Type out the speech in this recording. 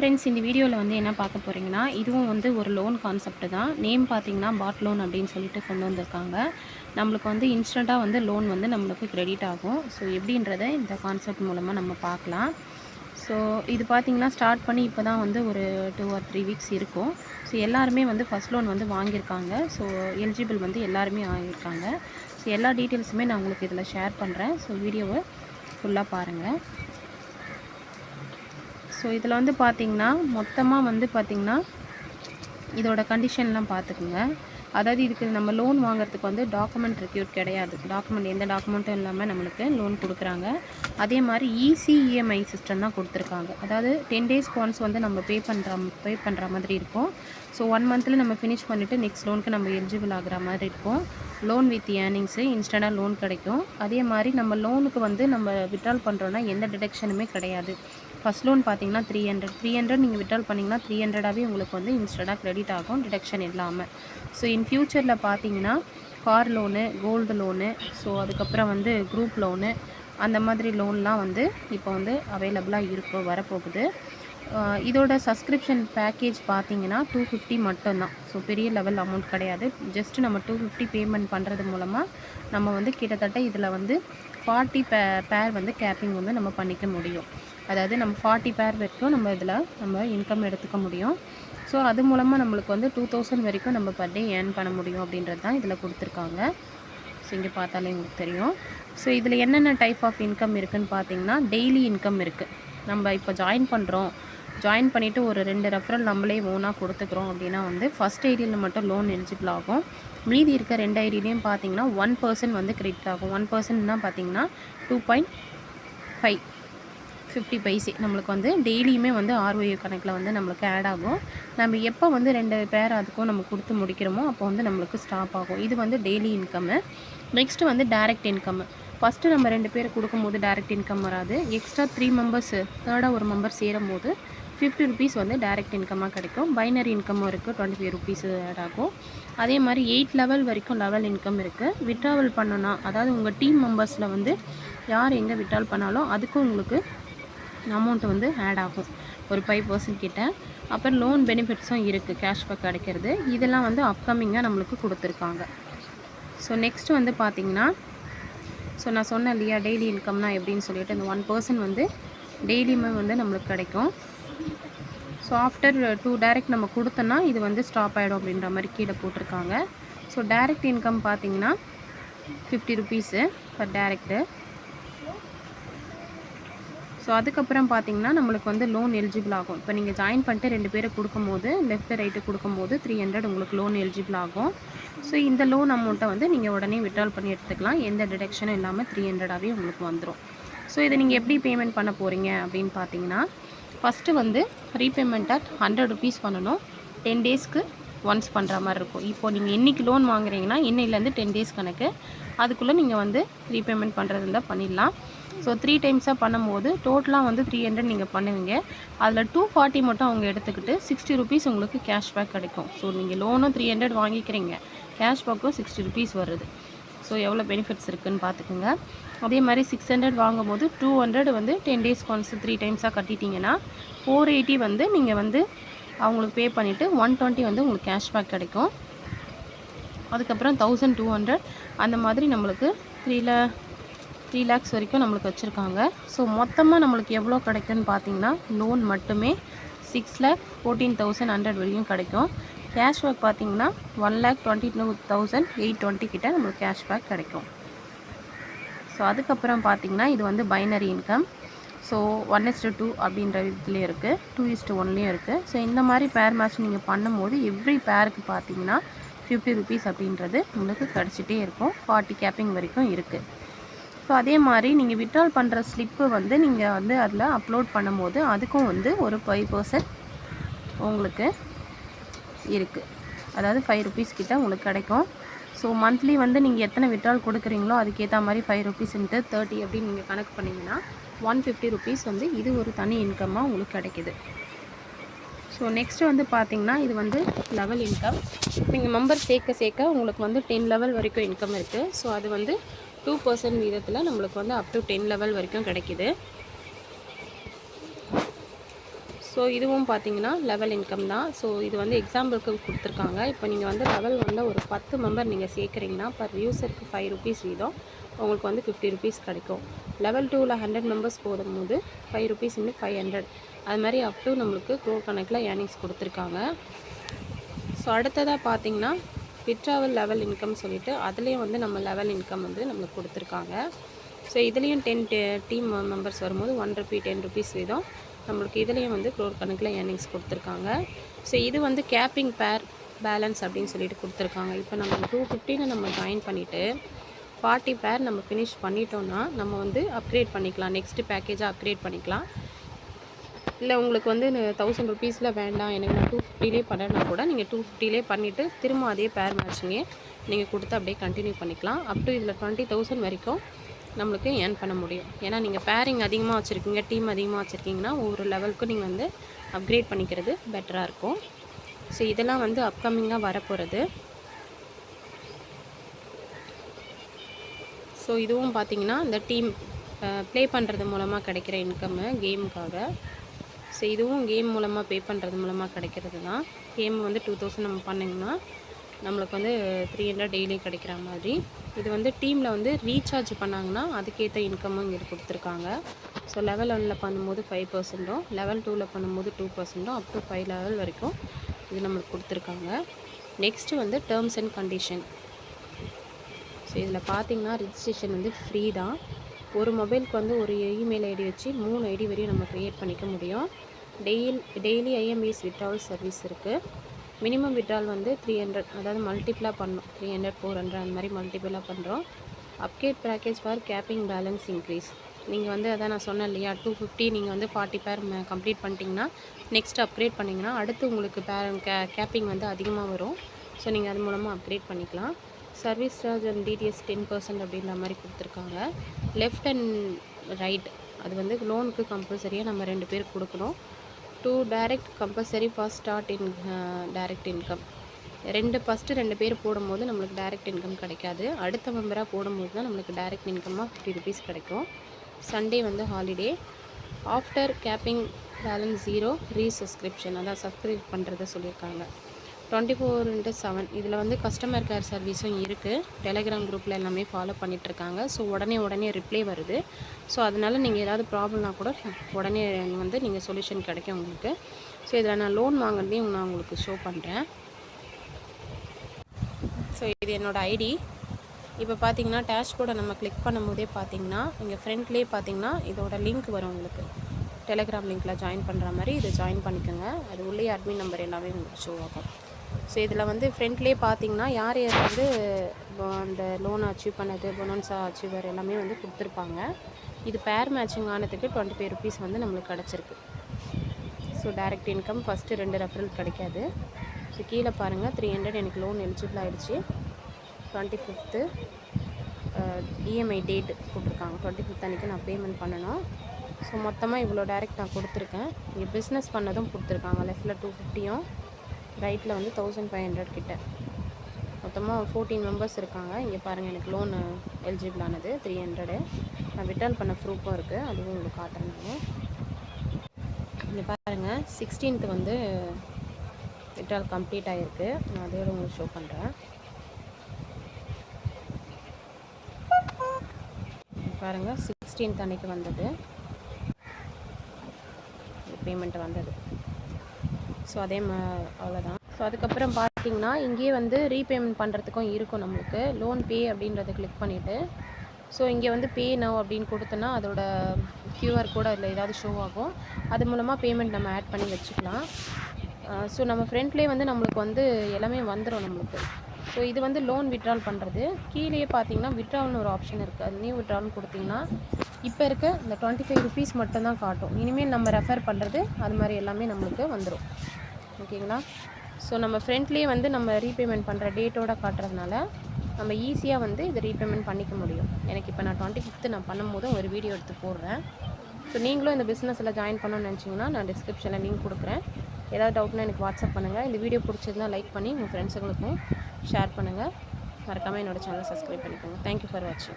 Friends இந்த வீடியோவில் வந்து என்ன பார்க்க போகிறீங்கன்னா இதுவும் வந்து ஒரு லோன் கான்செப்ட் தான். நேம் பார்த்தீங்கன்னா பாட் லோன் அப்படின்னு சொல்லிட்டு கொண்டு வந்திருக்காங்க. நம்மளுக்கு வந்து இன்ஸ்டண்ட்டாக வந்து லோன் வந்து நம்மளுக்கு க்ரெடிட் ஆகும். ஸோ எப்படின்றத இந்த கான்செப்ட் மூலமாக நம்ம பார்க்கலாம். ஸோ இது பார்த்திங்கன்னா ஸ்டார்ட் பண்ணி இப்போ தான் வந்து ஒரு டூ ஆர் த்ரீ வீக்ஸ் இருக்கும். ஸோ எல்லாருமே வந்து ஃபஸ்ட் லோன் வந்து வாங்கியிருக்காங்க. ஸோ எலிஜிபிள் வந்து எல்லாருமே வாங்கியிருக்காங்க. ஸோ எல்லா டீட்டெயில்ஸுமே நான் உங்களுக்கு இதில் ஷேர் பண்ணுறேன் ஸோ வீடியோவை ஃபுல்லாக பாருங்கள் ஸோ இதில் வந்து பார்த்திங்கன்னா மொத்தமாக வந்து பார்த்திங்கன்னா இதோட கண்டிஷன்லாம் பார்த்துக்குங்க அதாவது இதுக்கு நம்ம லோன் வாங்குறதுக்கு வந்து டாக்குமெண்ட் ரெக்யூட் கிடையாது. டாக்குமெண்ட் எந்த டாக்குமெண்ட்டும் இல்லாமல் நம்மளுக்கு லோன் கொடுக்குறாங்க. அதே மாதிரி ஈஸி இஎம்ஐ சிஸ்டம் தான் கொடுத்துருக்காங்க. அதாவது டென் டேஸ் ஒன்ஸ் வந்து நம்ம பே பண்ணுற பே பண்ணுற மாதிரி இருக்கும். ஸோ ஒன் மந்தில் நம்ம ஃபினிஷ் பண்ணிவிட்டு நெக்ஸ்ட் லோனுக்கு நம்ம எலிஜிபிள் ஆகிற மாதிரி இருக்கும். லோன் வித் ஏர்னிங்ஸு இன்ஸ்டண்ட்டாக லோன் கிடைக்கும். அதே மாதிரி நம்ம லோனுக்கு வந்து நம்ம விட்ரால் பண்ணுறோன்னா எந்த டிடக்ஷனுமே கிடையாது. ஃபஸ்ட் லோன் பார்த்தீங்கன்னா த்ரீ ஹண்ட்ரட் த்ரீ ஹண்ட்ரட் நீங்கள் விட்ரால் பண்ணிங்கன்னா த்ரீ ஹண்ட்ரடாகவே உங்களுக்கு வந்து இன்ஸ்டண்ட்டாக க்ரெடிட் ஆகும் டிடக்ஷன் இல்லாமல் ஸோ இன் ஃப்யூச்சரில் பார்த்தீங்கன்னா car loan gold loan so அதுக்கப்புறம் வந்து குரூப் லோனு அந்த மாதிரி லோன்லாம் வந்து இப்போ வந்து அவைலபிளாக இருக்கும் வரப்போகுது. இதோட சப்ஸ்கிரிப்ஷன் பேக்கேஜ் பார்த்தீங்கன்னா டூ ஃபிஃப்டி மட்டும்தான். ஸோ பெரிய லெவல் அமௌண்ட் கிடையாது. ஜஸ்ட் நம்ம டூ ஃபிஃப்டி பேமெண்ட் பண்ணுறது மூலமாக நம்ம வந்து கிட்டத்தட்ட இதில் வந்து ஃபார்ட்டி பே பேர் வந்து கேப்பிங் வந்து நம்ம பண்ணிக்க முடியும். அதாவது நம்ம ஃபார்ட்டி பேர் வரைக்கும் நம்ம இதில் நம்ம இன்கம் எடுத்துக்க முடியும். ஸோ அது மூலமாக நம்மளுக்கு வந்து டூ தௌசண்ட் வரைக்கும் நம்ம பர் டே ஏர்ன் பண்ண முடியும் அப்படின்றது தான் இதில் கொடுத்துருக்காங்க. ஸோ இங்கே பார்த்தாலே உங்களுக்கு தெரியும். ஸோ இதில் என்னென்ன டைப் ஆஃப் இன்கம் இருக்குதுன்னு பார்த்தீங்கன்னா டெய்லி இன்கம் இருக்குது நம்ம இப்போ ஜாயின் பண்ணுறோம் ஜாயின் பண்ணிவிட்டு ஒரு ரெண்டு ரெஃபரல் நம்மளே ஓனாக கொடுத்துக்குறோம் அப்படின்னா வந்து ஃபஸ்ட் ஐடியில் மட்டும் லோன் எலிஜிபிள் ஆகும். மீதி இருக்க ரெண்டு ஐடியிலையும் பார்த்தீங்கன்னா ஒன் பர்சன்ட் வந்து கிரெடிட் ஆகும். ஒன் பர்சன்ட்னா பார்த்தீங்கன்னா two point five fifty paise நம்மளுக்கு வந்து டெய்லியுமே வந்து ஆர்ஓஏ கணக்கில் வந்து நம்மளுக்கு ஆட் ஆகும். நம்ம எப்போ வந்து ரெண்டு பேர் அதுக்கும் நம்ம கொடுத்து முடிக்கிறோமோ அப்போ வந்து நம்மளுக்கு ஸ்டாப் ஆகும். இது வந்து டெய்லி இன்கம்மு நெக்ஸ்ட்டு வந்து டைரக்ட் இன்கம்மு ஃபஸ்ட்டு நம்ம ரெண்டு பேர் கொடுக்கும்போது டைரக்ட் இன்கம் வராது. எக்ஸ்ட்ரா த்ரீ மெம்பர்ஸ் தேர்டாக ஒரு மெம்பர் சேரும் போது ஃபிஃப்டி ருபீஸ் வந்து டைரக்ட் இன்கமாக கிடைக்கும். பைனரி இன்கமும் இருக்குது டுவெண்ட்டி ஃபைவ் ருபீஸ் ஆட் ஆகும். அதே மாதிரி எயிட் லெவல் வரைக்கும் லெவல் இன்கம் இருக்குது விட்ராவல் பண்ணோன்னா அதாவது உங்கள் டீம் மெம்பர்ஸில் வந்து யார் எங்கே விட்ரால் பண்ணாலும் அதுக்கும் உங்களுக்கு அமௌண்ட் வந்து ஆட் ஆகும். ஒரு ஃபைவ் பர்சன்ட் கிட்ட. அப்புறம் லோன் பெனிஃபிட்ஸும் இருக்குது கேஷ்பேக் கிடைக்கிறது. இதெல்லாம் வந்து அப்கமிங்காக நம்மளுக்கு கொடுத்துருக்காங்க. ஸோ நெக்ஸ்ட் வந்து பார்த்திங்கன்னா ஸோ நான் சொன்னேன் இல்லையா டெய்லி இன்கம்னா எப்படின்னு சொல்லிட்டு இந்த ஒன் பர்சன்ட் வந்து டெய்லியுமே வந்து நம்மளுக்கு கிடைக்கும். ஸோ ஆஃப்டர் டூ டேரெக்ட் நம்ம கொடுத்தோன்னா இது வந்து ஸ்டாப் ஆகிடும் அப்படின்ற மாதிரி கீழே போட்டிருக்காங்க. ஸோ டேரெக்ட் இன்கம் பார்த்திங்கன்னா fifty rupees per direct so அதுக்கப்புறம் பார்த்தீங்கன்னா நம்மளுக்கு வந்து லோன் எலிஜிபிள் ஆகும். இப்போ நீங்கள் ஜாயின் பண்ணிட்டு ரெண்டு பேரை கொடுக்கும்போது லெஃப்ட் ரைட்டு கொடுக்கும்போது த்ரீ ஹண்ட்ரட் உங்களுக்கு லோன் எலிஜிபிள் ஆகும். ஸோ இந்த லோன் அமௌண்ட்டை வந்து நீங்கள் உடனே விட்ரால் பண்ணி எடுத்துக்கலாம். எந்த டிடக்ஷனும் இல்லாமல் த்ரீ ஹண்ட்ரடாகவே உங்களுக்கு வந்துடும் ஸோ இதை நீங்கள் எப்படி பேமெண்ட் பண்ண போகிறீங்க அப்படின்னு பார்த்தீங்கன்னா ஃபஸ்ட்டு வந்து ரீபேமெண்ட் அட் ஹண்ட்ரட் ருபீஸ் பண்ணணும். டென் டேஸ்க்கு ஒன்ஸ் பண்ணுற மாதிரி இருக்கும். இப்போ நீங்கள் என்றைக்கு லோன் வாங்குறீங்கன்னா இன்னையிலேருந்து டென் டேஸ் கணக்கு. அதுக்குள்ளே நீங்கள் வந்து ரீபேமெண்ட் பண்ணுறது இருந்தால் பண்ணிடலாம். ஸோ த்ரீ டைம்ஸாக பண்ணும்போது டோட்டலாக வந்து த்ரீ ஹண்ட்ரட் நீங்கள் பண்ணுவீங்க. அதில் டூ ஃபார்ட்டி மட்டும் அவங்க எடுத்துக்கிட்டு சிக்ஸ்டி ருபீஸ் உங்களுக்கு கேஷ்பேக் கிடைக்கும். ஸோ நீங்கள் லோனும் த்ரீ ஹண்ட்ரட் வாங்கிக்கிறீங்க. கேஷ்பேக்கும் சிக்ஸ்டி ருபீஸ் வருது. ஸோ எவ்வளோ பெனிஃபிட்ஸ் இருக்குதுன்னு பார்த்துக்குங்க. அதே மாதிரி சிக்ஸ் ஹண்ட்ரட் வாங்கும்போது டூ ஹண்ட்ரட் வந்து டென் டேஸ் ஒன்ஸ் த்ரீ டைம்ஸாக கட்டிட்டீங்கன்னா ஃபோர் எயிட்டி வந்து நீங்கள் வந்து அவங்களுக்கு பே பண்ணிவிட்டு ஒன் டுவெண்ட்டி வந்து உங்களுக்கு கேஷ்பேக் கிடைக்கும். அதுக்கப்புறம் தௌசண்ட் டூ ஹண்ட்ரட் அந்த மாதிரி நம்மளுக்கு த்ரீல த்ரீ லேக்ஸ் வரைக்கும் நம்மளுக்கு வச்சுருக்காங்க. ஸோ மொத்தமாக நம்மளுக்கு எவ்வளோ கிடைக்குன்னு பார்த்தீங்கன்னா லோன் மட்டுமே six lakh fourteen thousand hundred வரைக்கும் கிடைக்கும். கேஷ்பேக் பார்த்தீங்கன்னா one lakh twenty two thousand eight twenty கிட்ட நம்மளுக்கு கேஷ்பேக் கிடைக்கும். ஸோ அதுக்கப்புறம் பார்த்தீங்கன்னா இது வந்து binary income so one is to two அப்படின்ற இதுலேயும் இருக்குது டூ இஸ்டு ஒன்லேயும் இருக்குது ஸோ இந்த மாதிரி பேர் மேட்ச் நீங்கள் பண்ணும்போது எவ்ரி பேருக்கு பார்த்தீங்கன்னா ஃபிஃப்டி ருபீஸ் அப்படின்றது உங்களுக்கு கிடச்சிட்டே இருக்கும். ஃபார்ட்டி கேப்பிங் வரைக்கும் இருக்குது ஸோ அதே மாதிரி நீங்கள் விட்ரால் பண்ணுற ஸ்லிப்பு வந்து நீங்கள் வந்து அதில் அப்லோட் பண்ணும்போது அதுக்கும் வந்து ஒரு ஃபைவ் பர்சன்ட் உங்களுக்கு இருக்குது அதாவது ஃபைவ் ருபீஸ் கிட்ட உங்களுக்கு கிடைக்கும். ஸோ மந்த்லி வந்து நீங்கள் எத்தனை விட்ரால் கொடுக்குறீங்களோ அதுக்கேற்ற மாதிரி ஃபைவ் ருபீஸ் இன்ட்டு தேர்ட்டி அப்படின்னு நீங்கள் கணக்கு பண்ணிங்கன்னா ஒன் ஃபிஃப்டி ருபீஸ் வந்து இது ஒரு தனி இன்கம்மாக உங்களுக்கு கிடைக்கிது. ஸோ நெக்ஸ்ட் வந்து பார்த்தீங்கன்னா இது வந்து லெவல் இன்கம் நீங்கள் மெம்பர் சேர்க்க சேர்க்க உங்களுக்கு வந்து டென் லெவல் வரைக்கும் இன்கம் இருக்குது ஸோ அது வந்து டூ பர்சன்ட் வீதத்தில் நம்மளுக்கு வந்து அப் டு டென் லெவல் வரைக்கும் கிடைக்கிது. ஸோ இதுவும் பார்த்தீங்கன்னா லெவல் இன்கம் தான். ஸோ இது வந்து எக்ஸாம்பிளுக்கு கொடுத்துருக்காங்க. இப்போ நீங்கள் வந்து லெவல் வந்து ஒரு பத்து மெம்பர் நீங்கள் சேர்க்குறீங்கன்னா பர் யூசருக்கு ஃபைவ் ருபீஸ் வீதம் உங்களுக்கு வந்து ஃபிஃப்டி ருபீஸ் கிடைக்கும். லெவல் டூவில் ஹண்ட்ரட் மெம்பர்ஸ் போடும்போது ஃபைவ் ருபீஸ் இன்னும் ஃபைவ் ஹண்ட்ரட் அது மாதிரி அப் டு நம்மளுக்கு க்ரோ கணக்கில் ஏர்னிங்ஸ் கொடுத்துருக்காங்க. ஸோ அடுத்ததாக பார்த்தீங்கன்னா விட்ராவல் லெவல் இன்கம் சொல்லிவிட்டு அதுலேயும் வந்து நம்ம லெவல் இன்கம் வந்து நம்மளுக்கு கொடுத்துருக்காங்க. ஸோ இதுலேயும் டென் டீம் மெம்பர்ஸ் வரும்போது ஒன் ருபி டென் ருபீஸ் வீதம். நம்மளுக்கு இதுலேயும் வந்து க்ரோர் கணக்கில் ஏர்னிங்ஸ் கொடுத்துருக்காங்க. ஸோ இது வந்து கேப்பிங் பேர் பேலன்ஸ் அப்படின்னு சொல்லிட்டு கொடுத்துருக்காங்க. இப்போ நம்ம டூ ஃபிஃப்டின்னு நம்ம ஜாயின் பண்ணிவிட்டு ஃபார்ட்டி பேர் நம்ம ஃபினிஷ் பண்ணிட்டோன்னா நம்ம வந்து அப்கிரேட் பண்ணிக்கலாம். நெக்ஸ்ட்டு பேக்கேஜாக அப்கிரேட் பண்ணிக்கலாம். இல்லை உங்களுக்கு வந்து தௌசண்ட் ருபீஸில் வேண்டாம். எனக்கு நான் டூ ஃபிஃப்டிலே பண்ணனா கூட நீங்கள் டூ ஃபிஃப்டிலே பண்ணிவிட்டு திரும்ப அதே பேர் மேட்சிங்கே நீங்கள் கொடுத்து அப்படியே கண்டினியூ பண்ணிக்கலாம். அப் டு இதில் டுவெண்ட்டி தௌசண்ட் வரைக்கும் நம்மளுக்கு ஏர்ன் பண்ண முடியும். ஏன்னா நீங்கள் பேரிங் அதிகமாக வச்சுருக்கீங்க டீம் அதிகமாக வச்சுருக்கீங்கன்னா ஒவ்வொரு லெவலுக்கும் நீங்கள் வந்து அப்கிரேட் பண்ணிக்கிறது பெட்டராக இருக்கும். ஸோ இதெல்லாம் வந்து அப்கமிங்காக வரப்போகிறது ஸோ இதுவும் பார்த்தீங்கன்னா இந்த டீம் ப்ளே பண்ணுறது மூலமாக கிடைக்கிற இன்கம்மு கேமுக்காக ஸோ இதுவும் கேம் மூலமாக பே பண்ணுறது மூலமாக கிடைக்கிறது தான் கேம் வந்து டூ தௌசண்ட் நம்ம பண்ணிங்கன்னா நம்மளுக்கு வந்து த்ரீ ஹண்ட்ரட் டெய்லி கிடைக்கிற மாதிரி. இது வந்து டீமில் வந்து ரீசார்ஜ் பண்ணாங்கன்னா அதுக்கேற்ற இன்கம்மும் இங்கே கொடுத்துருக்காங்க. ஸோ லெவல் ஒனில் பண்ணும்போது ஃபைவ் பர்சன்ட்டும் லெவல் டூவில் பண்ணும்போது டூ பர்சன்ட்டும் அப் டு ஃபைவ் லெவல் வரைக்கும் இது நம்மளுக்கு கொடுத்துருக்காங்க. நெக்ஸ்ட்டு வந்து டேர்ம்ஸ் அண்ட் கண்டிஷன் ஸோ இதில் பார்த்தீங்கன்னா ரிஜிஸ்ட்ரேஷன் வந்து ஃப்ரீ தான். ஒரு மொபைலுக்கு வந்து ஒரு இமெயில் ஐடி வச்சு மூணு ஐடி வரையும் நம்ம க்ரியேட் பண்ணிக்க முடியும். Daily daily IMPS withdrawal service இருக்குது மினிமம் விட்ரால் வந்து த்ரீ ஹண்ட்ரட் அதாவது மல்டிப்ளாக பண்ணோம். த்ரீ ஹண்ட்ரட் ஃபோர் ஹண்ட்ரட் அந்த மாதிரி மல்டிபிளாக பண்ணுறோம் upgrade package for capping balance increase நீங்கள் வந்து அதான் நான் சொன்னேன் இல்லையா டூ ஃபிஃப்டி நீங்கள் வந்து ஃபார்ட்டி பேர் கம்ப்ளீட் பண்ணிட்டீங்கன்னா நெக்ஸ்ட் அப்கிரேட் பண்ணிங்கன்னா அடுத்து உங்களுக்கு பே கே கேப்பிங் வந்து அதிகமாக வரும். ஸோ நீங்கள் அது மூலமாக அப்கிரேட் பண்ணிக்கலாம். Service charge and TDS ten percent அப்படின்ற மாதிரி கொடுத்துருக்காங்க. லெஃப்ட் அண்ட் ரைட் அது வந்து லோனுக்கு கம்பல்சரியாக நம்ம ரெண்டு பேர் கொடுக்கணும். Two direct compulsory first start in direct income ரெண்டு ஃபஸ்ட்டு ரெண்டு பேர் போடும்போது நம்மளுக்கு டைரக்ட் இன்கம் கிடைக்காது. அடுத்த மெம்பராக போடும்போது தான் நம்மளுக்கு டைரக்ட் இன்கமாக ஃபிஃப்டி ருபீஸ் கிடைக்கும். சண்டே வந்து holiday after capping balance zero resubscription அதான் சப்ஸ்கிரைப் பண்ணுறத சொல்லியிருக்காங்க. Twenty four into seven. இதில் வந்து கஸ்டமர் கேர் சர்வீஸும் இருக்குது டெலிகிராம் குரூப்பில் எல்லாமே ஃபாலோ பண்ணிகிட்ருக்காங்க ஸோ உடனே உடனே ரிப்ளை வருது. ஸோ அதனால் நீங்கள் ஏதாவது ப்ராப்ளம்னா கூட உடனே வந்து நீங்கள் சொல்யூஷன் கிடைக்கும் உங்களுக்கு. ஸோ இதில் நான் லோன் வாங்குறதையும் நான் உங்களுக்கு ஷோ பண்ணுறேன் ஸோ இது என்னோடய ஐடி இப்போ பார்த்தீங்கன்னா டேஷ்போர்டை நம்ம கிளிக் பண்ணும்போதே பார்த்தீங்கன்னா இங்கே ஃப்ரண்ட்லேயே பார்த்தீங்கன்னா இதோட லிங்க் வரும் உங்களுக்கு. டெலிகிராம் லிங்க்கில் ஜாயின் பண்ணுற மாதிரி இதை ஜாயின் பண்ணிக்கோங்க. அது உள்ளே அட்மின் நம்பர் எல்லாமே உங்களுக்கு ஷோ ஆகும். ஸோ இதில் வந்து ஃப்ரண்ட்லேயே பார்த்தீங்கன்னா யார் யார் வந்து அந்த லோன் அச்சீவ் பண்ணது பொனன்ஸா அச்சீவர் எல்லாமே வந்து கொடுத்துருப்பாங்க. இது பேர் மேட்சிங் ஆனதுக்கு டுவெண்ட்டி ஃபைவ் ருபீஸ் வந்து நம்மளுக்கு கிடச்சிருக்கு. ஸோ டைரக்ட் இன்கம் ஃபஸ்ட்டு ரெண்டு ரெஃபரல் கிடைக்காது. ஸோ கீழே பாருங்கள் த்ரீ ஹண்ட்ரட் எனக்கு லோன் எலிஜிபிள் ஆகிடுச்சு டுவெண்ட்டி ஃபிஃப்த்து இஎம்ஐ டேட் போட்டிருக்காங்க டுவெண்ட்டி ஃபிஃப்த் அன்றைக்கி நான் பேமெண்ட் பண்ணணும். ஸோ மொத்தமாக இவ்வளோ டேரெக்ட் நான் கொடுத்துருக்கேன். இங்கே பிஸ்னஸ் பண்ணதும் கொடுத்துருக்காங்க. லெஃப்ட்டில் டூ ஃபிஃப்டியும் ரைட்டில் வந்து தௌசண்ட் ஃபைவ் ஹண்ட்ரட் கிட்ட. மொத்தமாக ஃபோர்டீன் மெம்பர்ஸ் இருக்காங்க. இங்கே பாருங்கள் எனக்கு லோன் எலிஜிபிள் ஆனது த்ரீ ஹண்ட்ரடு நான் ரிட்டர்ன் பண்ண ப்ரூஃபும் இருக்குது அதுவும் உங்களுக்கு காட்டுறேன் நான். இங்கே பாருங்கள் சிக்ஸ்டீன்த்து வந்து விட்ரால் கம்ப்ளீட் ஆகிருக்கு நான் அதோட உங்களுக்கு ஷோ பண்ணுறேன் பாருங்கள் சிக்ஸ்டீன்த் அன்னைக்கு வந்தது. பேமெண்ட் வந்தது. ஸோ அதே மா அவ்வளோதான் ஸோ அதுக்கப்புறம் பார்த்தீங்கன்னா இங்கேயே வந்து ரீபேமெண்ட் பண்ணுறதுக்கும் இருக்கும் நம்மளுக்கு. லோன் பே அப்படின்றத கிளிக் பண்ணிவிட்டு ஸோ இங்கே வந்து பே நவ் அப்படின்னு கொடுத்தோன்னா அதோட க்யூஆர் கூட அதில் ஏதாவது ஷோ ஆகும். அது மூலமாக பேமெண்ட் நம்ம ஆட் பண்ணி வச்சுக்கலாம். ஸோ நம்ம ஃப்ரெண்ட்லேயே வந்து நம்மளுக்கு வந்து எல்லாமே வந்துடும் நம்மளுக்கு. ஸோ இது வந்து லோன் விட்ரால் பண்ணுறது கீழேயே பார்த்தீங்கன்னா விட்ரால்னு ஒரு ஆப்ஷன் இருக்குது அது நியூ விட்ரால்னு கொடுத்தீங்கன்னா இப்போ இருக்க இந்த டுவெண்ட்டி ஃபைவ் ருபீஸ் மட்டும்தான் காட்டும். இனிமேல் நம்ம ரெஃபர் பண்ணுறது அது மாதிரி எல்லாமே நம்மளுக்கு வந்துடும் ஓகேங்களா? ஸோ நம்ம ஃப்ரெண்ட்லேயே வந்து நம்ம ரீபேமெண்ட் பண்ணுற டேட்டோட காட்டுறதுனால நம்ம ஈஸியாக வந்து இதை ரீபேமெண்ட் பண்ணிக்க முடியும். எனக்கு இப்போ நான் டுவெண்ட்டி ஃபிஃப்த்து நான் பண்ணும்போது ஒரு வீடியோ எடுத்து போடுறேன். ஸோ நீங்களும் இந்த பிஸ்னஸில் ஜாயின் பண்ணணும்னு நினச்சிங்கன்னா நான் டிஸ்கிரிப்ஷனில் லிங்க் கொடுக்குறேன். ஏதாவது டவுட்னா எனக்கு வாட்ஸ்அப் பண்ணுங்கள் இந்த வீடியோ பிடிச்சதுனா லைக் பண்ணி உங்கள் ஃப்ரெண்ட்ஸுங்களுக்கும் ஷேர் பண்ணுங்கள் மறக்காமல் என்னோடய சேனலை சப்ஸ்கிரைப் பண்ணிக்கோங்க. தேங்க்யூ ஃபார் வாட்சிங்